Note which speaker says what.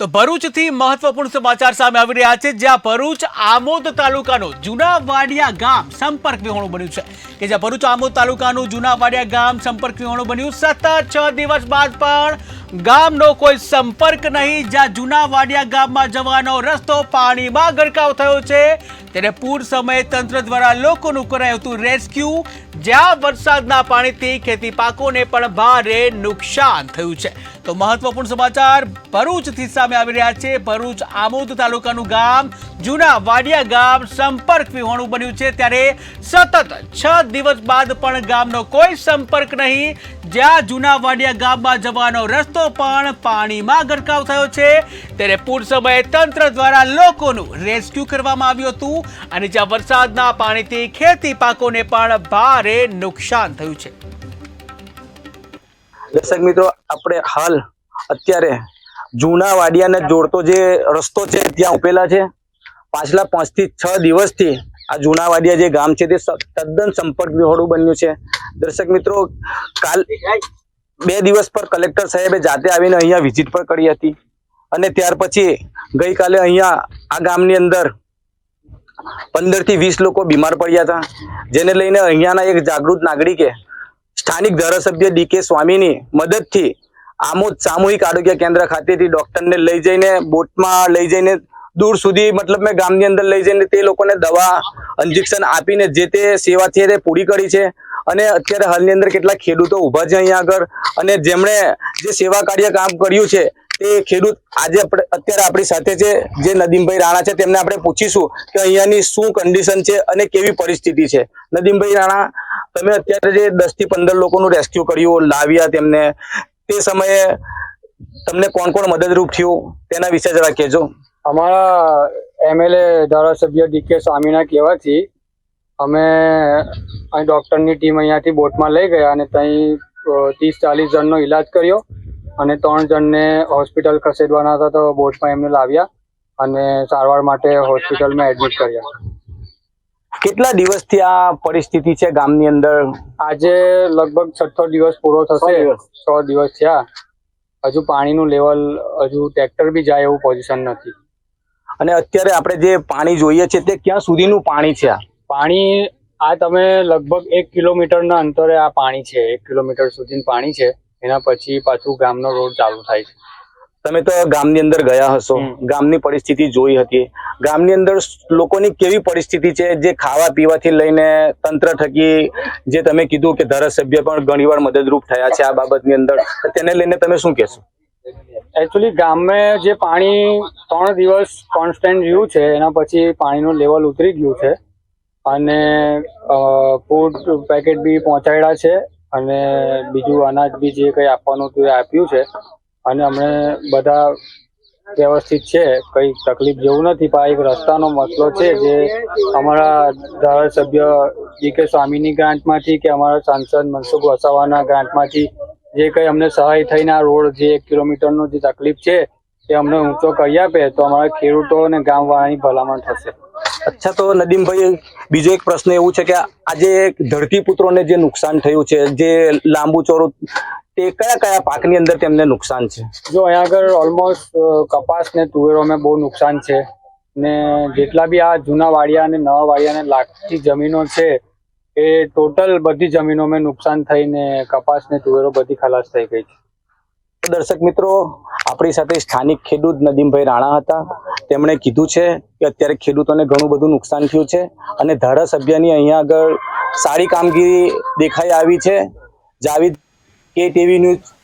Speaker 1: તો ભરૂચથી મહત્વપૂર્ણ સમાચાર સામે આવી રહ્યા છે, જ્યાં ભરૂચ આમોદ તાલુકાનું જૂના વાડિયા ગામ સંપર્ક વિહોણું બન્યું છે. કે જ્યાં ભરૂચ આમોદ તાલુકાનું જૂના વાડિયા ગામ સંપર્ક વિહોણું બન્યું. સતત છ દિવસ બાદ પણ ગામનો કોઈ સંપર્ક નહીં, જ્યાં જૂના વાડિયા ગામમાં જવાનો રસ્તો પાણીમાં ગરકાવ થયો છે. ત્યારે પૂર સમયે તંત્ર દ્વારા લોકોનું કરાયું હતું રેસ્ક્યુ. જ્યાં વરસાદના પાણીથી ખેતી પાકોને પણ ભારે નુકસાન થયું છે. તો મહત્વપૂર્ણ સમાચાર ભરૂચથી સામે આવી રહ્યા છે. ભરૂચ આમોદ તાલુકાનું ગામ, જૂના વાડિયા ગામ સંપર્ક વિહોણું બન્યું છે. ત્યારે સતત છ દિવસ બાદ પણ ગામનો કોઈ સંપર્ક નહીં. જ્યાં જૂના વાડિયા ગામમાં જવાનો રસ્તો પણ પાણીમાં ગરકાવ થયો છે. ત્યારે પૂર સમયે તંત્ર દ્વારા લોકોનું રેસ્ક્યુ કરવામાં આવ્યું હતું અને જ્યાં વરસાદના પાણીથી ખેતી પાકોને પણ ભારે નુકસાન થયું છે.
Speaker 2: દર્શક મિત્રો, આપણે હાલ અત્યારે જૂના વાડિયાને જોડતો જે રસ્તો છે, ત્યાં ઉભેલા છે. પાછલા પાંચથી છ દિવસથી આ જૂના વાડિયા જે ગામ છે, તે તદ્દન સંપર્ક વિહોળું બન્યું છે. દર્શક મિત્રો, કાલ બે દિવસ પર કલેક્ટર સાહેબે જાતે આવીને અહીંયા વિઝિટ પણ કરી હતી. અને ત્યાર પછી ગઈકાલે અહીંયા આ ગામની અંદર પંદરથી વીસ લોકો બીમાર પડ્યા હતા, જેને લઈને અહીંયાના એક જાગૃત નાગરિકે સ્થાનિક ધારાસભ્ય ડીકે સ્વામીની મદદથી આમોદ સામૂહિક આરોગ્ય કેન્દ્ર ખાતેથી ડોક્ટરને લઈ જઈને બોટમાં લઈ જઈને દૂર સુધી, મતલબ મેં ગામની અંદર લઈ જઈને તે લોકોને દવા ઇન્જેક્શન આપીને જે તે સેવા છે તે પૂરી કરી છે. અને અત્યારે હાલની અંદર કેટલાક ખેડૂતો ઊભા છે અહીંયા આગળ. અને જેમણે જે સેવા કાર્ય કામ કર્યું છે, તે ખેડૂત આજે અત્યારે આપણી સાથે છે. જે નદીમભાઈ રાણા છે, તેમને આપણે પૂછીશું કે અહીંયાની શું કન્ડિશન છે અને કેવી પરિસ્થિતિ છે. નદીમભાઈ રાણા તમે અત્યારે જે દસથી પંદર લોકોનું રેસ્ક્યુ કર્યું, લાવ્યા તેમને, તે સમયે તમને કોણ કોણ મદદરૂપ થયું? તેના વિશે જરા કહેજો.
Speaker 3: અમારા એમએલએ ધારાસભ્ય ડીકે સ્વામીના કહેવાથી અમે અહીં ડૉક્ટરની ટીમ અહીંયાથી બોટમાં લઈ ગયા અને ત્યાં ત્રીસ ચાલીસ જણનો ઈલાજ કર્યો અને ત્રણ જણને હોસ્પિટલ ખસેડવાના હતા તો બોટમાં એમને લાવ્યા અને સારવાર માટે હોસ્પિટલમાં એડમિટ કર્યા.
Speaker 2: કેટલા દિવસથી આ પરિસ્થિતિ છે ગામની અંદર?
Speaker 3: આજે લગભગ છઠ્ઠો દિવસ પૂરો થશે. સો દિવસ થયા હજુ પાણીનું લેવલ હજુ ટ્રેક્ટર બી જાય એવું પોઝિશન નથી.
Speaker 2: અને અત્યારે આપણે જે પાણી જોઈએ છે તે ક્યાં સુધીનું પાણી છે
Speaker 3: પાણી આ તમે લગભગ એક કિલોમીટરના અંતરે આ પાણી છે. એક કિલોમીટર સુધીનું પાણી છે. એના પછી પાછું ગામનો રોડ ચાલુ થાય છે.
Speaker 2: તમે તો ગામની અંદર ગયા હશો. ગામની પરિસ્થિતિ જોઈ હતી. ગામની અંદર લોકોની કેવી પરિસ્થિતિ છે? જે ખાવા પીવાથી લઈને તંત્ર થકી જે તમે કીધું કે ધારાસભ્ય પણ ઘણીવાર મદદરૂપ થયા છે આ બાબતની અંદર તેને લઈને તમે શું કહેશો?
Speaker 3: એકચ્યુઅલી ગામે જે પાણી ત્રણ દિવસ કોન્સ્ટન્ટ રહ્યું છે એના પછી પાણીનું લેવલ ઉતરી ગયું છે. અને ફૂડ પેકેટ બી પહોંચાડ્યા છે અને બીજું અનાજ બી જે કંઈ આપવાનું હતું એ આપ્યું છે અને અમને બધા વ્યવસ્થિત છે, કઈ તકલીફ જેવું નથી, પણ એક રસ્તાનો મસલો છે જે અમારા ધારાસભ્ય ડી કે સ્વામીની ગ્રાન્ટમાંથી કે અમારા સાંસદ મનસુખ વસાવાના ગ્રાન્ટમાંથી જે કંઈ અમને સહાય થઈને આ રોડ જે એક કિલોમીટરનો જે તકલીફ છે એ અમને ઊંચો કરી આપે, તો અમારા ખેડૂતો અને ગામવાળાની ભલામણ થશે.
Speaker 2: અચ્છા, તો નદીમભાઈ, બીજો એક પ્રશ્ન એવું છે કે આજે ધરતીપુત્રોને જે નુકસાન થયું છે, જે લાંબુ ચોરું તે કયા કયા પાકની અંદર તેમને નુકસાન છે?
Speaker 3: જો અહીંયા આગળ ઓલમોસ્ટ કપાસ ને તુવેરોમાં બહુ નુકસાન છે. ને જેટલા બી આ જૂના વાડિયા અને નવા વાડિયાને લાગતી જમીનો છે એ ટોટલ બધી જમીનોમાં નુકસાન થઈને કપાસ ને તુવેરો બધી ખલાસ થઈ ગઈ છે.
Speaker 2: દર્શક મિત્રો આપણી સાથે સ્થાનિક ખેડૂત નદીમભાઈ રાણા હતા. તેમણે કીધું છે કે અત્યારે ખેડૂતોને ઘણું બધું નુકસાન થયું છે અને ધારાસભ્યની અહીંયા આગળ સારી કામગીરી દેખાઈ આવી છે. જાવીદ કે ટીવી ન્યૂઝ